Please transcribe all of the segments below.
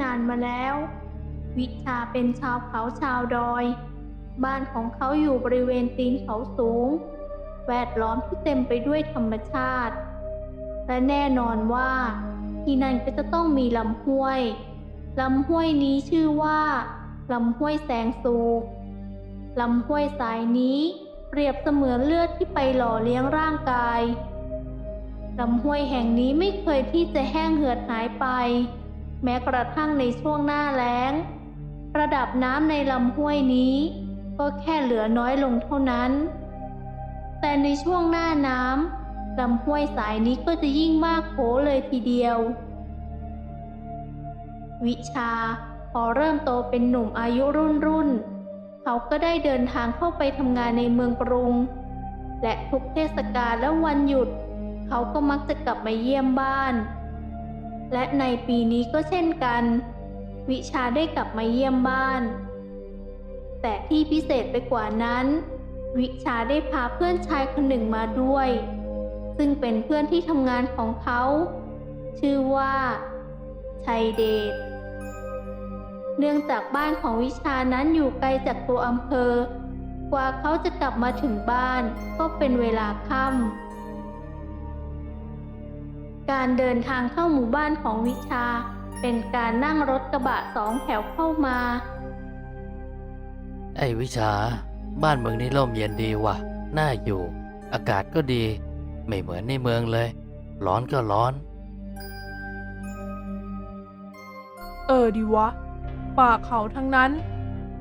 นานมาแล้ว วิชาเป็นชาวเขาชาวดอย บ้านของเขาอยู่บริเวณตีนเขาสูง แวดล้อมที่เต็มไปด้วยธรรมชาติ และแน่นอนว่าที่นั่นก็จะต้องมีลำห้วย ลำห้วยนี้ชื่อว่าลำห้วยแสงสูบลำห้วยสายนี้เปรียบเสมือนเลือดที่ไปหล่อเลี้ยงร่างกายลำห้วยแห่งนี้ไม่เคยที่จะแห้งเหือดหายไป แม้กระทั่งในช่วงหน้าแล้ง ระดับน้ำในลำห้วยนี้ ก็แค่เหลือน้อยลงเท่านั้น แต่ในช่วงหน้าน้ำลำห้วยสายนี้ก็จะยิ่งมากโขเลยทีเดียว วิชาพอเริ่มโตเป็นหนุ่มอายุรุ่นรุ่น เขาก็ได้เดินทางเข้าไปทำงานในเมืองกรุง และทุกเทศกาลและวันหยุด เขาก็มักจะกลับมาเยี่ยมบ้าน และในปีนี้ก็เช่นกัน วิชาได้กลับมาเยี่ยมบ้าน แต่ที่พิเศษไปกว่านั้น วิชาได้พาเพื่อนชายคนหนึ่งมาด้วย ซึ่งเป็นเพื่อนที่ทำงานของเขา ชื่อว่า ชัยเดชเนื่องจากบ้านของวิชานั้นอยู่ไกลจากตัวอำเภอ กว่าเขาจะกลับมาถึงบ้านก็เป็นเวลาค่ำ การเดินทางเข้าหมู่บ้านของวิชา เป็นการนั่งรถกระบะสองแถวเข้ามา ไอ้วิชา บ้านเมืองนี้ร่มเย็นดีว่ะ น่าอยู่ อากาศก็ดี ไม่เหมือนในเมืองเลย ร้อนก็ร้อน เออดีวะ ป่าเขาทั้งนั้น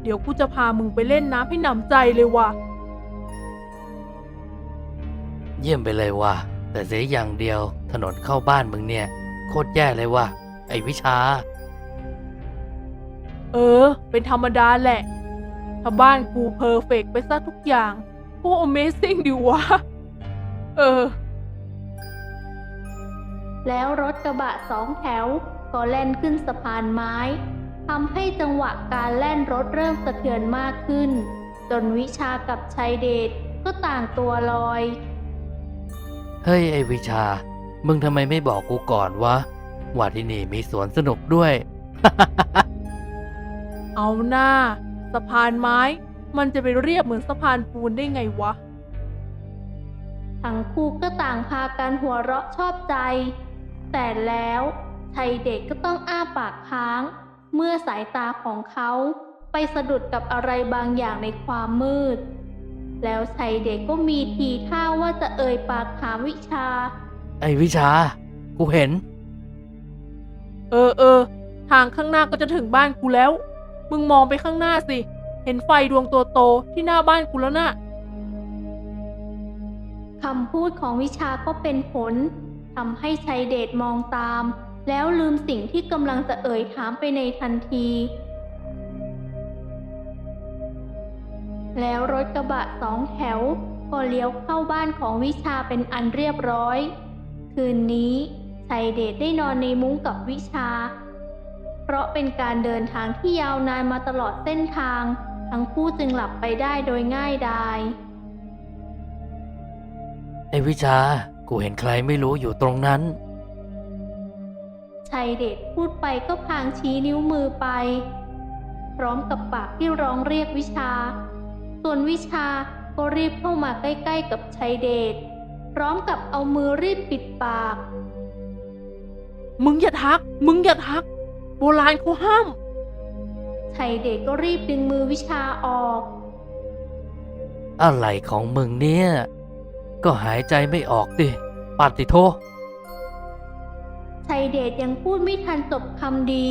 เดี๋ยวกูจะพามึงไปเล่นน้ำให้หนำใจเลยว่ะ เยี่ยมไปเลยว่ะ แต่เสียอย่างเดียว ถนนเข้าบ้านมึงเนี่ย โคตรแย่เลยว่ะ ไอ้วิชา เออ เป็นธรรมดาแหละถ้าบ้านกูเพอร์เฟกต์ไปซะทุกอย่างโคตร Amazing ดีวะ เออ แล้วรถกระบะสองแถว ก็แล่นขึ้นสะพานไม้ทำให้จังหวะการแล่นรถเริ่มสะเทือนมากขึ้น จนวิชากับชัยเดชก็ต่างตัวลอย เฮ้ย ไอ้วิชา มึงทำไมไม่บอกกูก่อนวะ ว่าที่นี่มีสวนสนุกด้วย เอาหน้า สะพานไม้ มันจะไปเรียบเหมือนสะพานปูนได้ไงวะ ทั้งคู่ก็ต่างพากันหัวเราะชอบใจ แต่แล้วชัยเดชก็ต้องอ้าปากค้าง เมื่อสายตาของเขาไปสะดุดกับอะไรบางอย่างในความมืด แล้วชัยเดชก็มีทีท่าว่าจะเอ่ยปากถามวิชา ไอ้วิชา กูเห็น เออเออ ทางข้างหน้าก็จะถึงบ้านกูแล้ว มึงมองไปข้างหน้าสิ เห็นไฟดวงตัวโตที่หน้าบ้านกูแล้วน่ะคำพูดของวิชาก็เป็นผลทำให้ชัยเดชมองตาม แล้วลืมสิ่งที่กำลังจะเอ่ยถามไปในทันที แล้วรถกระบะสองแถว ก็เลี้ยวเข้าบ้านของวิชาเป็นอันเรียบร้อย คืนนี้ชัยเดชได้นอนในมุ้งกับวิชา เพราะเป็นการเดินทางที่ยาวนานมาตลอดเส้นทาง ทั้งคู่จึงหลับไปได้โดยง่ายดายไอ้วิชา กูเห็นใครไม่รู้อยู่ตรงนั้น ชัยเดชพูดไปก็พลางชี้นิ้วมือไป พร้อมกับปากที่ร้องเรียกวิชา ส่วนวิชาก็รีบเข้ามาใกล้ๆกับชัยเดช พร้อมกับเอามือรีบปิดปาก มึงอย่าทัก มึงอย่าทัก โบราณเขาห้ามชัยเดชก็รีบดึงมือวิชาออก อะไรของมึงเนี่ย ก็หายใจไม่ออกดิปาติโทชัยเดชยังพูดไม่ทันจบคำดี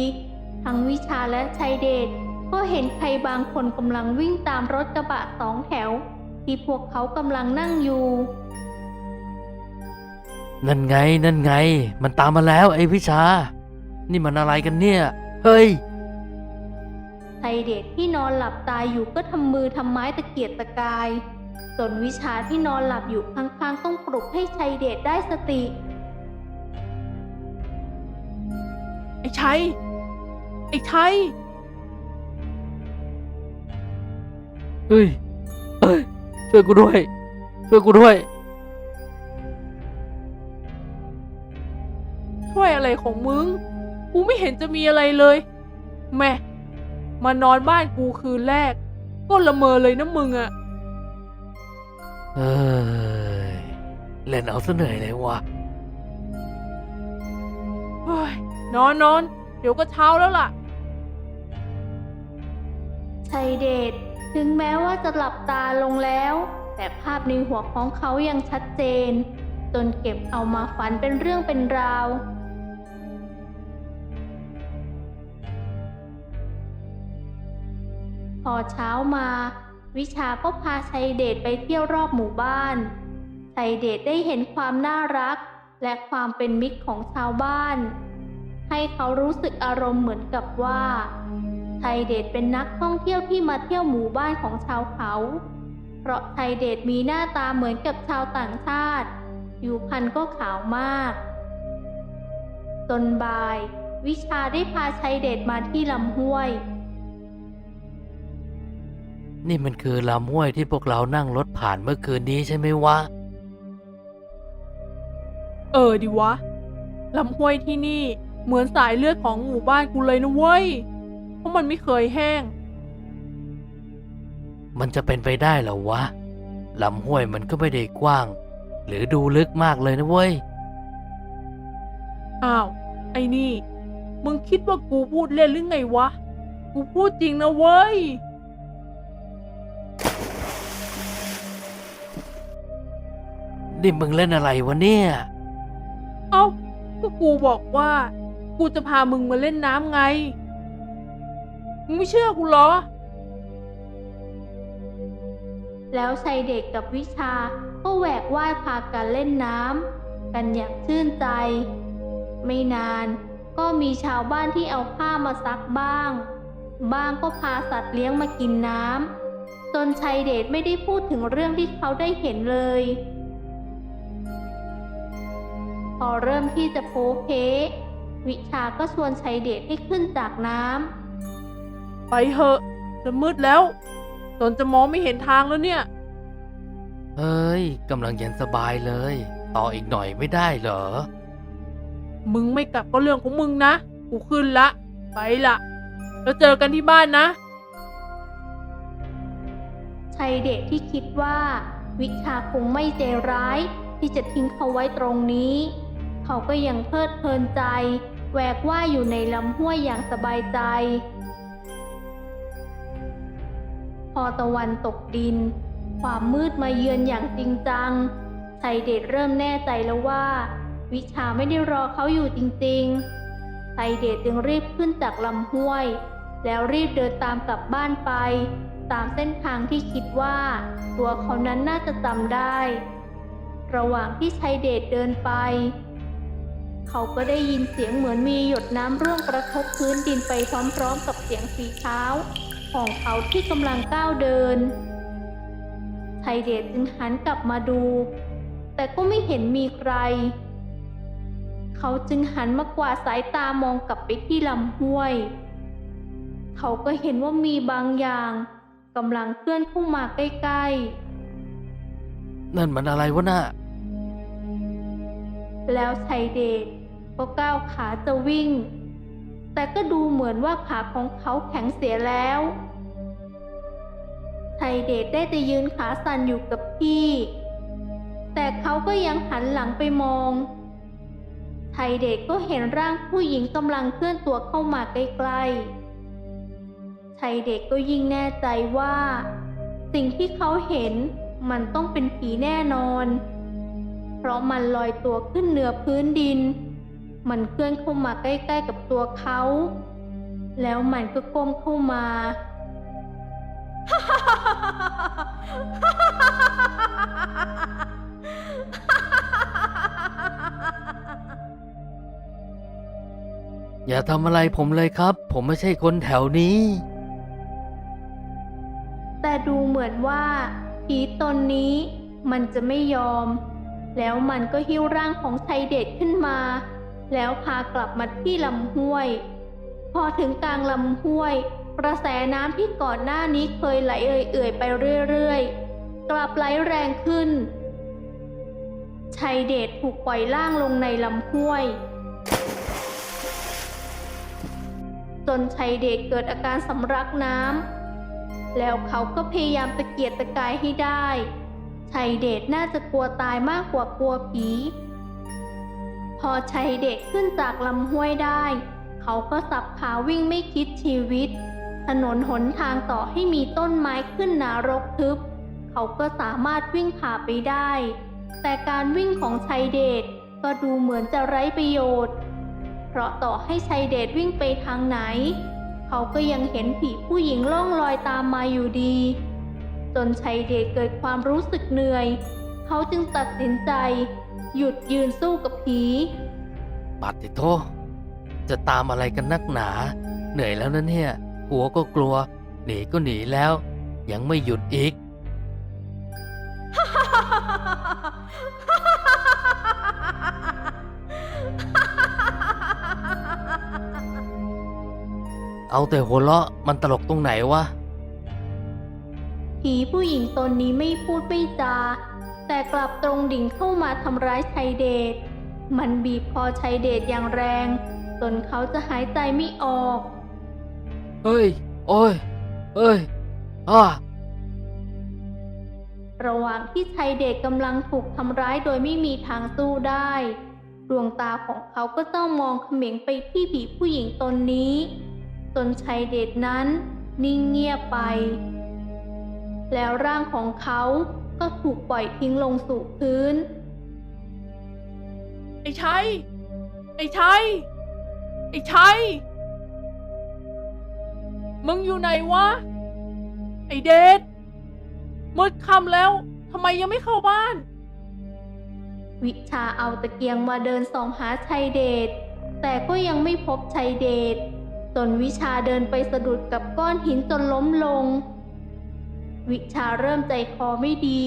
ทั้งวิชาและชัยเดชก็เห็นใครบางคนกำลังวิ่งตามรถกระบะสองแถว ที่พวกเขากำลังนั่งอยู่ นั่นไงนั่นไง มันตามมาแล้วไอ้วิชา นี่มันอะไรกันเนี่ย เฮ้ยชัยเดชที่นอนหลับตายอยู่ก็ทำมือทำไม้ตะเกียกตะกายจนวิชาที่นอนหลับอยู่ข้างๆต้องปลุกให้ชัยเดชได้สติ ไอ้ชัย ไอ้ชัย เฮ้ยเฮ้ยช่วยกูด้วย ช่วยกูด้วย ช่วยอะไรของมึง กูไม่เห็นจะมีอะไรเลย แม่ มานอนบ้านกูคืนแรก ก็ละเมอเลยนะมึงอะเอ้ยเล่นเอาซะเหนื่อยเลยวะเฮ้ยนอนนอนเดี๋ยวก็เช้าแล้วล่ะ ชัยเดชถึงแม้ว่าจะหลับตาลงแล้ว แต่ภาพในหัวของเขายังชัดเจน จนเก็บเอามาฝันเป็นเรื่องเป็นราว พอเช้ามา วิชาก็พาชัยเดชไปเที่ยวรอบหมู่บ้านชัยเดชได้เห็นความน่ารัก และความเป็นมิตรของชาวบ้าน ให้เขารู้สึกอารมณ์เหมือนกับว่าชัยเดชเป็นนักท่องเที่ยวที่มาเที่ยวหมู่บ้านของชาวเขา เพราะชัยเดชมีหน้าตาเหมือนกับชาวต่างชาติผิวพรรณก็ขาวมาก จนบ่าย วิชาได้พาชัยเดชมาที่ลำห้วย นี่มันคือลำห้วยที่พวกเรานั่งรถผ่านเมื่อคืนนี้ใช่ไหมวะ เออดิวะ ลำห้วยที่นี่เหมือนสายเลือดของหมู่บ้านกูเลยนะเว้ย เพราะมันไม่เคยแห้ง มันจะเป็นไปได้เหรอวะ ลำห้วยมันก็ไม่ได้กว้าง หรือดูลึกมากเลยนะเว้ย อ้าว ไอ้นี่ มึงคิดว่ากูพูดเล่นหรือไงวะ กูพูดจริงนะเว้ย นี่มึงเล่นอะไรวะเนี่ย เอ้าก็กูบอกว่า กูจะพามึงมาเล่นน้ำไง มึงไม่เชื่อกูเหรอ แล้วชัยเดชกับวิชาก็แหวกว่ายพากันเล่นน้ำกันอย่างชื่นใจ ไม่นานก็มีชาวบ้านที่เอาผ้ามาซักบ้าง บ้างก็พาสัตว์เลี้ยงมากินน้ำจนชัยเดชไม่ได้พูดถึงเรื่องที่เขาได้เห็นเลย พอเริ่มที่จะโพเพวิชาก็ชวนชัยเดชให้ขึ้นจากน้ำไปเถอะ จะมืดแล้วจนจะมองไม่เห็นทางแล้วเนี่ย เฮ้ยกำลังเย็นสบายเลย ต่ออีกหน่อยไม่ได้เหรอ มึงไม่กลับก็เรื่องของมึงนะ กูขึ้นละ ไปละแล้วเจอกันที่บ้านนะ ชัยเดชที่คิดว่า วิชาคงไม่ใจร้ายที่จะทิ้งเขาไว้ตรงนี้ เขาก็ยังเพลิดเพลินใจแหวกว่ายอยู่ในลำห้วยอย่างสบายใจ พอตะวันตกดิน ความมืดมาเยือนอย่างจริงจังชัยเดชเริ่มแน่ใจแล้วว่า วิชาไม่ได้รอเขาอยู่จริงๆชัยเดชจึงรีบขึ้นจากลำห้วย แล้วรีบเดินตามกลับบ้านไป ตามเส้นทางที่คิดว่า ตัวเขานั้นน่าจะจำได้ ระหว่างที่ชัยเดชเดินไป เขาก็ได้ยินเสียงเหมือนมีหยดน้ำร่วงกระทบพื้นดินไปพร้อมๆกับเสียงฝีเท้า ของเขาที่กำลังก้าวเดินชัยเดชจึงหันกลับมาดู แต่ก็ไม่เห็นมีใคร เขาจึงหันมากวาดสายตามองกลับไปที่ลำห้วย เขาก็เห็นว่ามีบางอย่างกำลังเคลื่อนเข้ามาใกล้นั่นมันอะไรวะน่ะๆแล้วชัยเดช ก็ก้าวขาจะวิ่ง แต่ก็ดูเหมือนว่าขาของเขาแข็งเสียแล้วชัยเดชได้แต่ยืนขาสั่นอยู่กับที่ แต่เขาก็ยังหันหลังไปมองชัยเดชก็เห็นร่างผู้หญิงกำลังเคลื่อนตัวเข้ามาใกล้ๆชัยเดชก็ยิ่งแน่ใจว่า สิ่งที่เขาเห็นมันต้องเป็นผีแน่นอน เพราะมันลอยตัวขึ้นเหนือพื้นดิน มันเคลื่อนเข้ามาใกล้ๆกับตัวเขา แล้วมันก็ก้มเข้ามาอย่าทำอะไรผมเลยครับ ผมไม่ใช่คนแถวนี้ แต่ดูเหมือนว่าผีตนนี้มันจะไม่ยอม แล้วมันก็หิ้วร่างของชัยเดชขึ้นมา แล้วพากลับมาที่ลำห้วย พอถึงกลางลำห้วย กระแสน้ำที่ก่อนหน้านี้เคยไหลเอื่อยๆไปเรื่อยๆ กลับไหลแรงขึ้น ชัยเดชถูกปล่อยล่างลงในลำห้วย จนชัยเดชเกิดอาการสำลักน้ำ แล้วเขาก็พยายามตะเกียกตะกายให้ได้ ชัยเดชน่าจะกลัวตายมากกว่ากลัวผี พอชัยเดชขึ้นจากลำห้วยได้ เขาก็สับขาวิ่งไม่คิดชีวิต ถนนหนทางต่อให้มีต้นไม้ขึ้นหนารกทึบ เขาก็สามารถวิ่งผ่าไปได้ แต่การวิ่งของชัยเดชก็ดูเหมือนจะไร้ประโยชน์ เพราะต่อให้ชัยเดชวิ่งไปทางไหน เขาก็ยังเห็นผีผู้หญิงล่องลอยตามมาอยู่ดี จนชัยเดชเกิดความรู้สึกเหนื่อย เขาจึงตัดสินใจ หยุดยืนสู้กับผี ปัดติโทจะตามอะไรกันนักหนา เหนื่อยแล้วนะเนี่ยกลัวก็กลัว หนีก็หนีแล้ว ยังไม่หยุดอีก เอาแต่หัวเราะมันตลกตรงไหนวะ ผีผู้หญิงตนนี้ไม่พูดไม่จา แต่กลับตรงดิ่งเข้ามาทำร้ายชัยเดช มันบีบคอชัยเดชอย่างแรง จนเขาจะหายใจไม่ออก เฮ้ย โอ้ย เฮ้ยอ้าระหว่างที่ชัยเดชกำลังถูกทำร้ายโดยไม่มีทางสู้ได้ ดวงตาของเขาก็ต้องมองเขม็งไปที่ผีผู้หญิงตนนี้ จนชัยเดชนั้นนิ่งเงียบไป แล้วร่างของเขา ก็ถูกปล่อยทิ้งลงสู่พื้น ไอ้ชัย ไอ้ชัย ไอ้ชัย มึงอยู่ไหนวะ ไอ้เดชมืดค่ำแล้วทำไมยังไม่เข้าบ้าน วิชาเอาตะเกียงมาเดินส่องหาชัยเดช แต่ก็ยังไม่พบชัยเดช จนวิชาเดินไปสะดุดกับก้อนหินจนล้มลง วิชาเริ่มใจคอไม่ดี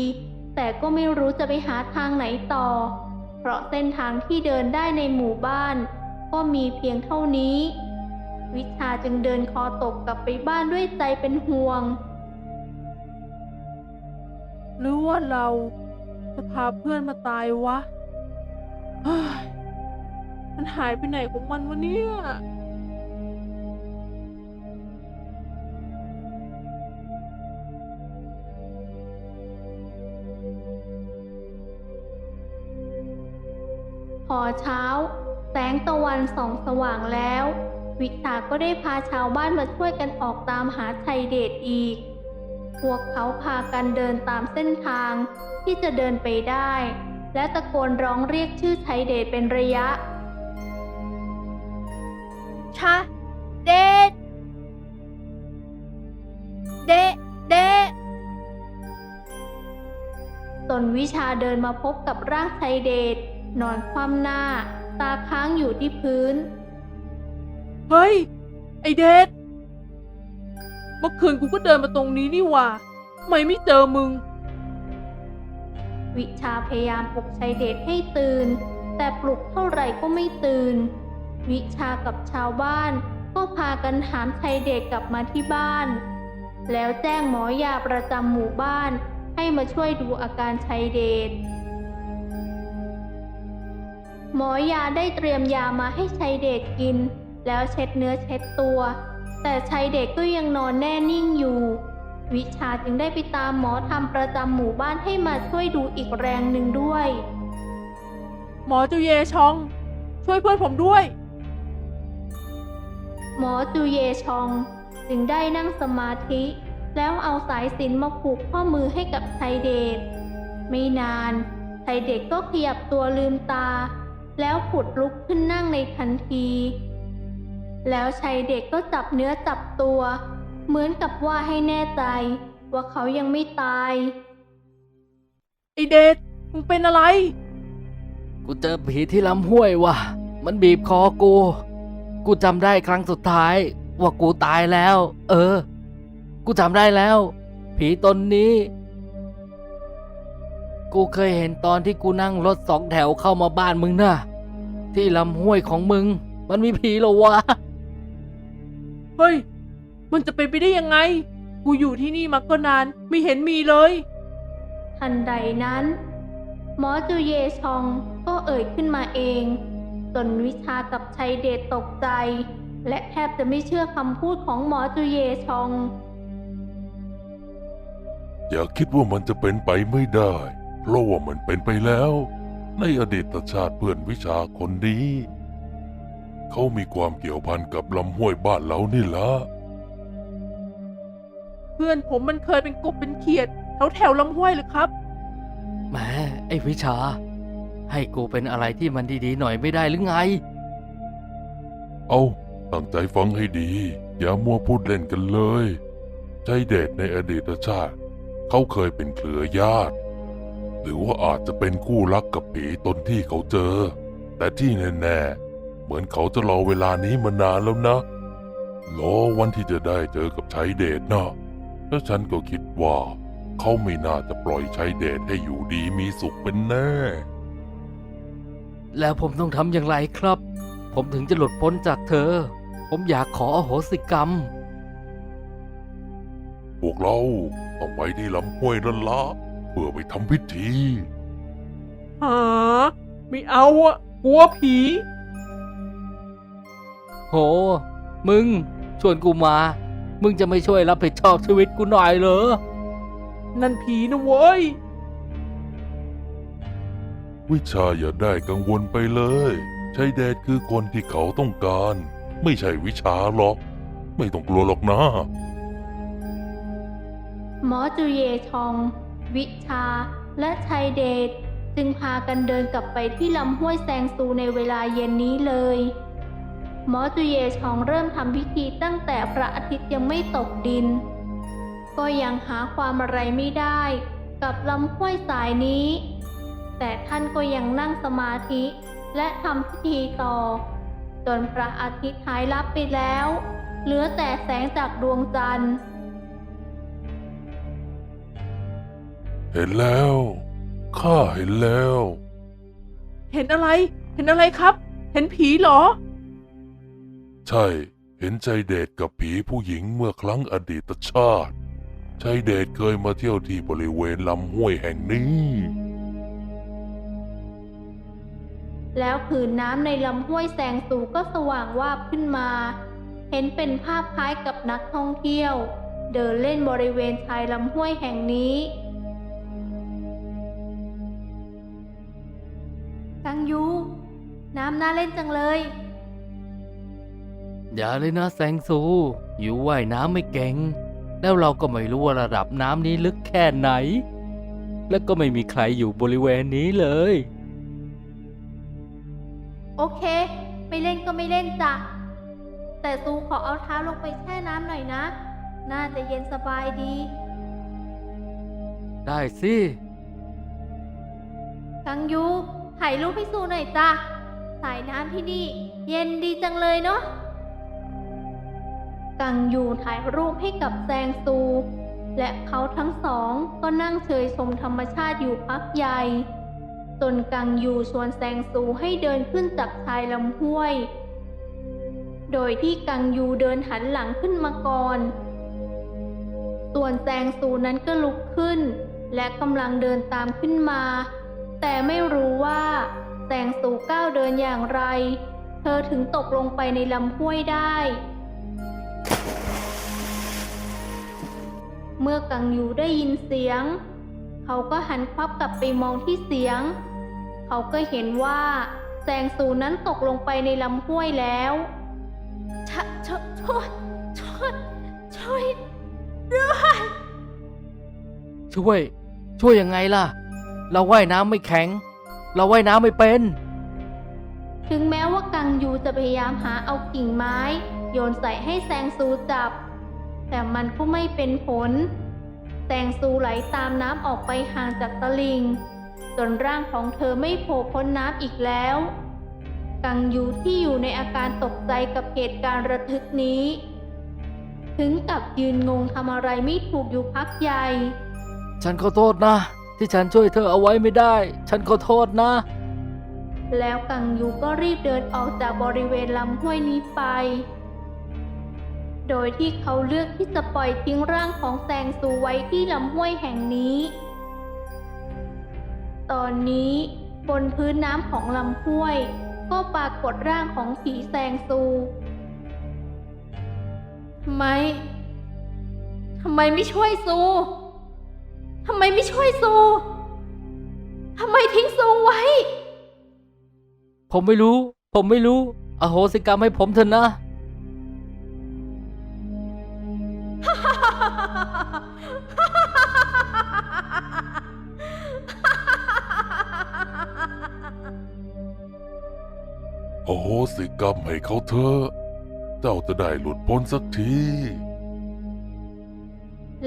แต่ก็ไม่รู้จะไปหาทางไหนต่อ เพราะเส้นทางที่เดินได้ในหมู่บ้าน ก็มีเพียงเท่านี้ วิชาจึงเดินคอตกกลับไปบ้านด้วยใจเป็นห่วง หรือว่าเราจะพาเพื่อนมาตายวะมันหายไปไหนของมันวะเนี่ย พอเช้า แสงตะวันส่องสว่างแล้ว วิชาก็ได้พาชาวบ้านมาช่วยกันออกตามหาชัยเดชอีก พวกเขาพากันเดินตามเส้นทางที่จะเดินไปได้ และตะโกนร้องเรียกชื่อชัยเดชเป็นระยะชะเดดเดะเดะตนวิชาเดินมาพบกับร่างชัยเดช นอนคว่ำหน้า ตาค้างอยู่ที่พื้น เฮ้ย ไอเดชเมื่อคืนกูก็เดินมาตรงนี้นี่หว่าทำไมไม่เจอมึง วิชาพยายามปลุกชัยเดชให้ตื่น แต่ปลุกเท่าไหร่ก็ไม่ตื่น วิชากับชาวบ้านก็พากันหามชัยเดชกลับมาที่บ้าน แล้วแจ้งหมอยาประจำหมู่บ้านให้มาช่วยดูอาการชัยเดช หมอยาได้เตรียมยามาให้ชัยเดชกิน แล้วเช็ดเนื้อเช็ดตัว แต่ชัยเดชก็ยังนอนแน่นิ่งอยู่ วิชาจึงได้ไปตามหมอทำประจำหมู่บ้านให้มาช่วยดูอีกแรงหนึ่งด้วย หมอจูเยชอง ช่วยเพื่อนผมด้วย หมอจูเยชอง จึงได้นั่งสมาธิ แล้วเอาสายสิญจนมาผูกข้อมือให้กับชัยเดชไม่นานชัยเดชก็ขยับตัวลืมตา แล้วผุดลุกขึ้นนั่งในทันที แล้วชัยเดชก็จับเนื้อจับตัว เหมือนกับว่าให้แน่ใจ ว่าเขายังไม่ตาย ไอเดชมึงเป็นอะไร กูเจอผีที่ลำห้วยว่ะ มันบีบคอกู กูจำได้ครั้งสุดท้าย ว่ากูตายแล้ว เออ กูจำได้แล้ว ผีตนนี้ กูเคยเห็นตอนที่กูนั่งรถสองแถวเข้ามาบ้านมึงนะที่ลำห้วยของมึง มันมีผีเหรอวะ เฮ้ย มันจะเป็นไปได้ยังไง กูอยู่ที่นี่มาก็นาน ไม่เห็นมีเลย ทันใดนั้น หมอจูเยชองก็เอ่ยขึ้นมาเอง จนวิชากับชัยเดชตกใจ และแทบจะไม่เชื่อคำพูดของหมอจุเยชอง อย่าคิดว่ามันจะเป็นไปไม่ได้ เพราะว่ามันเป็นไปแล้ว ในอดีตชาติเพื่อนวิชาคนนี้ เขามีความเกี่ยวพันกับลำห้วยบ้านเรานี่ละเพื่อนผมมันเคยเป็นกบเป็นเขียดแถวแถวๆลำห้วยเลยครับแหมไอ้วิชา ให้กูเป็นอะไรที่มันดีๆหน่อยไม่ได้หรือไง เอาตั้งใจฟังให้ดี อย่ามัวพูดเล่นกันเลย ใจเดชในอดีตชาติ เขาเคยเป็นเครือญาติ หรือว่าอาจจะเป็นคู่รักกับผีตนที่เขาเจอ แต่ที่แน่ๆ เหมือนเขาจะรอเวลานี้มานานแล้วนะ รอวันที่จะได้เจอกับชัยเดชนะแล้วฉันก็คิดว่า เขาไม่น่าจะปล่อยชัยเดชให้อยู่ดีมีสุขเป็นแน่ แล้วผมต้องทำอย่างไรครับ ผมถึงจะหลุดพ้นจากเธอ ผมอยากขออโหสิกรรม พวกเราต้องไปที่ลำห้วยนั่นละ เพื่อไปทำพิธีหาไม่เอาอะกลัวผี โห มึง ชวนกูมา มึงจะไม่ช่วยรับผิดชอบชีวิตกูหน่อยเหรอ นั่นผีนะเว้ย วิชาอย่าได้กังวลไปเลยชัยเดชคือคนที่เขาต้องการ ไม่ใช่วิชาหรอก ไม่ต้องกลัวหรอกนะ หมอจุเยชอง วิชา และชัยเดชจึงพากันเดินกลับไปที่ลำห้วยแซงซูในเวลาเย็นนี้เลย หมอจุเยชองเริ่มทำพิธีตั้งแต่พระอาทิตย์ยังไม่ตกดิน ก็ยังหาความอะไรไม่ได้กับลำห้วยสายนี้ แต่ท่านก็ยังนั่งสมาธิและทำพิธีต่อ จนพระอาทิตย์หายลับไปแล้ว เหลือแต่แสงจากดวงจันทร์ เห็นแล้ว ข้าเห็นแล้ว เห็นอะไร เห็นอะไรครับ เห็นผีเหรอ ใช่ เห็นชัยเดชกับผีผู้หญิงเมื่อครั้งอดีตชาติชัยเดชเคยมาเที่ยวที่บริเวณลำห้วยแห่งนี้ แล้วผืนน้ำในลำห้วยแสงสูก็สว่างวาบขึ้นมา เห็นเป็นภาพคล้ายกับนักท่องเที่ยว เดินเล่นบริเวณชายลำห้วยแห่งนี้ ยู น้ำน่าเล่นจังเลย อย่าเลยนะแสงสู อยู่ว่ายน้ำไม่เก่ง แล้วเราก็ไม่รู้ว่าระดับน้ำนี้ลึกแค่ไหน แล้วก็ไม่มีใครอยู่บริเวณนี้เลย โอเค ไม่เล่นก็ไม่เล่นจ้ะ แต่ซูขอเอาเท้าลงไปแช่น้ำหน่อยนะ น่าจะเย็นสบายดี ได้สิ กังยู ถ่ายรูปให้ซูหน่อยจ้ะสายน้ำที่นี่ เย็นดีจังเลยเนาะ กังยูถ่ายรูปให้กับแซงซู และเขาทั้งสองก็นั่งเฉยชมธรรมชาติอยู่พักใหญ่ จนกังยูชวนแซงซูให้เดินขึ้นจากชายลำห้วย โดยที่กังยูเดินหันหลังขึ้นมาก่อนส่วนแซงซูนั้นก็ลุกขึ้น และกำลังเดินตามขึ้นมา แต่ไม่รู้ว่าแซงซูก้าวเดินอย่างไร เธอถึงตกลงไปในลำห้วยได้ เมื่อกังยูได้ยินเสียง เขาก็หันควับกลับไปมองที่เสียง เขาก็เห็นว่าแซงซูนั้นตกลงไปในลำห้วยแล้วชะชะช่วยช่วยช่วยด้วย ช่วย ช่วยยังไงล่ะ เราว่ายน้ำไม่แข็ง เราว่ายน้ำไม่เป็น ถึงแม้ว่ากังยูจะพยายามหาเอากิ่งไม้ โยนใส่ให้แซงซูจับ แต่มันก็ไม่เป็นผล แซงซูไหลตามน้ำออกไปห่างจากตะลิง จนร่างของเธอไม่โผล่พ้นน้ำอีกแล้ว กังยูที่อยู่ในอาการตกใจกับเหตุการณ์ระทึกนี้ ถึงกับยืนงงทำอะไรไม่ถูกอยู่พักใหญ่ ฉันขอโทษนะ ที่ฉันช่วยเธอเอาไว้ไม่ได้ ฉันขอโทษนะ แล้วกังยูก็รีบเดินออกจากบริเวณลำห้วยนี้ไป โดยที่เขาเลือกที่จะปล่อยทิ้งร่างของแซงซูไว้ที่ลำห้วยแห่งนี้ ตอนนี้บนพื้นน้ำของลำห้วย ก็ปรากฏร่างของผีแซงซูทำไมทำไมไม่ช่วยซู ทำไมไม่ช่วยซู ทำไมทิ้งซูไว้ ผมไม่รู้ ผมไม่รู้ อโหสิกรรมให้ผมเถอะนะ โอโหสิกรรมให้เขาเถอะ เจ้าจะได้หลุดพ้นสักที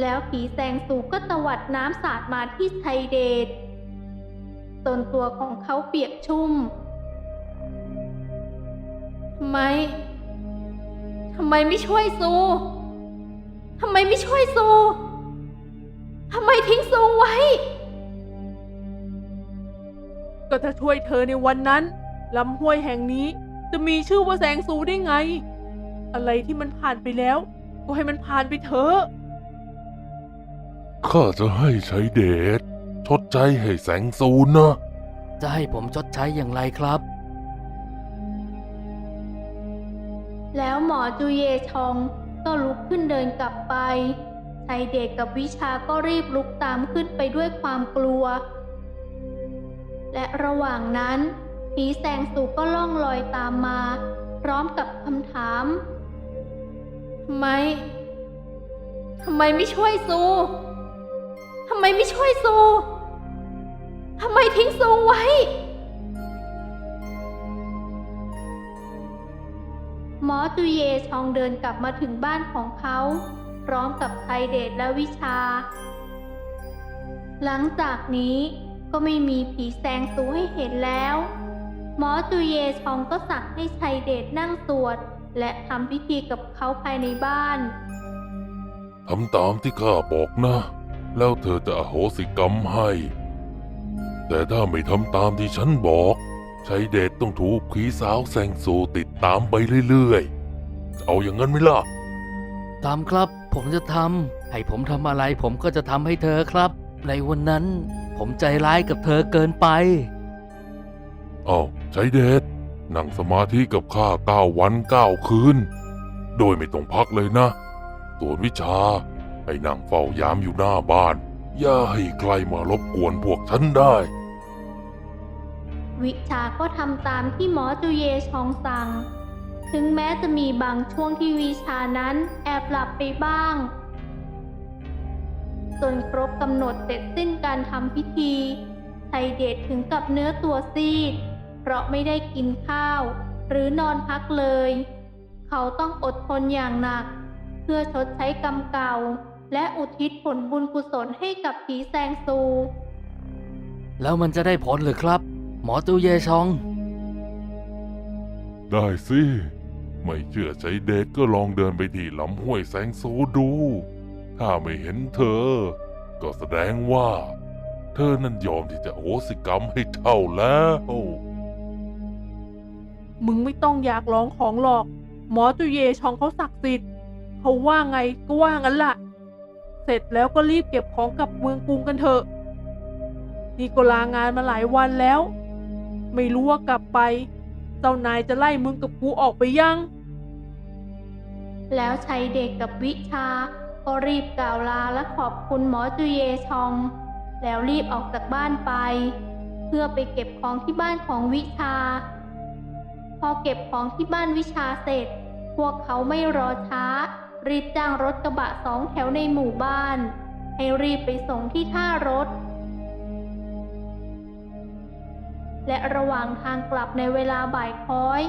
แล้วผีแสงสูก็ตวัดน้ำสาดมาที่ชัยเดชจนตัวของเขาเปียกชุ่ม ทำไม ทำไมไม่ช่วยซู ทำไมไม่ช่วยซู ทำไมทิ้งซูไว้ ก็ถ้าช่วยเธอในวันนั้นลำห้วยแห่งนี้จะมีชื่อว่าแสงสูได้ไง อะไรที่มันผ่านไปแล้ว ก็ให้มันผ่านไปเถอะ ข้าจะให้ใช้เดชชดใจให้แสงซูนนะ จะให้ผมชดใช้อย่างไรครับ แล้วหมอจูเยชองก็ลุกขึ้นเดินกลับไปชัยเดชกับวิชาก็รีบลุกตามขึ้นไปด้วยความกลัว และระหว่างนั้นผีแสงสูก็ล่องลอยตามมา พร้อมกับคำถามทำไม ทำไมไม่ช่วยซู ทำไมไม่ช่วยซูทำไมทิ้งซูไว้ หมอตุเยชองเดินกลับมาถึงบ้านของเขา พร้อมกับไทเดชและวิชา หลังจากนี้ก็ไม่มีผีแสงสูให้เห็นแล้ว หมอตุเยชองก็สั่งให้ชัยเดชนั่งสวด และทำพิธีกับเขาภายในบ้าน ทำตามที่ข้าบอกนะ แล้วเธอจะอโหสิกรรมให้ แต่ถ้าไม่ทำตามที่ฉันบอกใช้เดชต้องถูกผีสาวแสงสูติดตามไปเรื่อยๆ เอาอย่างนั้นไหมล่ะ ตามครับ ผมจะทำ ให้ผมทำอะไรผมก็จะทำให้เธอครับ ในวันนั้นผมใจร้ายกับเธอเกินไป เอาใช้เดชนั่งสมาธิกับข้าเก้าวันเก้าคืน โดยไม่ต้องพักเลยนะ ส่วนวิชา ให้นั่งเฝ้ายามอยู่หน้าบ้าน อย่าให้ใครมารบกวนพวกฉันได้ วิชาก็ทำตามที่หมอจูเยชองสั่ง ถึงแม้จะมีบางช่วงที่วิชานั้นแอบหลับไปบ้าง จนครบกำหนดเสร็จสิ้นการทำพิธีชัยเดชถึงกับเนื้อตัวซีด เพราะไม่ได้กินข้าว หรือนอนพักเลย เขาต้องอดทนอย่างหนัก เพื่อชดใช้กรรมเก่า และอุทิศผลบุญกุศลให้กับผีแซงซู แล้วมันจะได้ผลหรือครับ หมอตูเยชอง ได้สิ ไม่เชื่อใจเดชก็ลองเดินไปที่ลำห้วยแสงโซดู ถ้าไม่เห็นเธอ ก็แสดงว่า เธอนั้นยอมที่จะโอสิกรรมให้เท่าแล้ว มึงไม่ต้องอยากร้องของหรอก หมอตุเยชองเขาศักดิ์สิทธิ์เขาว่าไงก็ว่างั้นล่ะ เสร็จแล้วก็รีบเก็บของกลับเมืองกรุงกันเถอะ นี่ก็ลางานมาหลายวันแล้ว ไม่รู้ว่ากลับไป เจ้านายจะไล่มึงกับกูออกไปยัง แล้วชัยเดชกับวิชา ก็รีบกล่าวลาและขอบคุณหมอจุเยชอง แล้วรีบออกจากบ้านไป เพื่อไปเก็บของที่บ้านของวิชา พอเก็บของที่บ้านวิชาเสร็จ พวกเขาไม่รอช้า รีบจ้างรถกระบะสองแถวในหมู่บ้าน ให้รีบไปส่งที่ท่ารถ และระหว่างทางกลับในเวลาบ่ายค้อย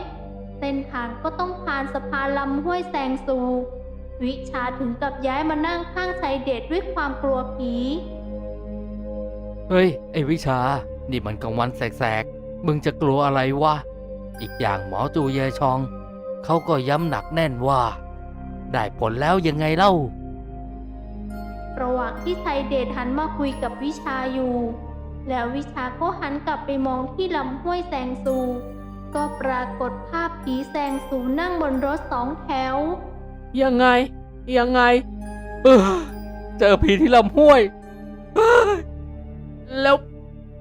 เส้นทางก็ต้องผ่านสะพานลำห้วยแซงซูวิชาถึงกับย้ายมานั่งข้างชายเดชด้วยความกลัวผี เฮ้ย ไอวิชา นี่มันกลางวันแสกๆ มึงจะกลัวอะไรวะ อีกอย่างหมอจูเยชอง เขาก็ย้ำหนักแน่นว่า ได้ผลแล้วยังไงเล่า ระหว่างที่ชายเดชหันมาคุยกับวิชาอยู่ แล้ววิชาก็หันกลับไปมองที่ลำห้วยแซงซู ก็ปรากฏภาพผีแซงซูนั่งบนรถสองแถว ยังไง ยังไง เออเจอผีที่ลำห้วย แล้ว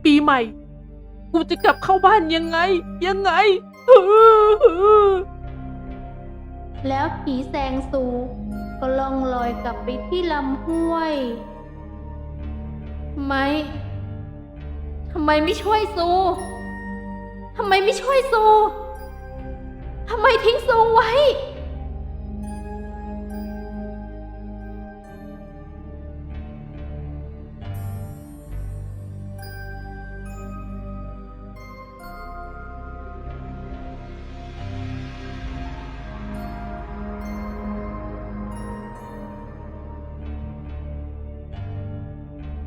ปีใหม่ กูจะกลับเข้าบ้านยังไง ยังไง แล้วผีแซงซูก็ล่องลอยกลับไปที่ลำห้วย ไมทำไมไม่ช่วยซูทำไมไม่ช่วยซูทำไมทิ้งซูไว้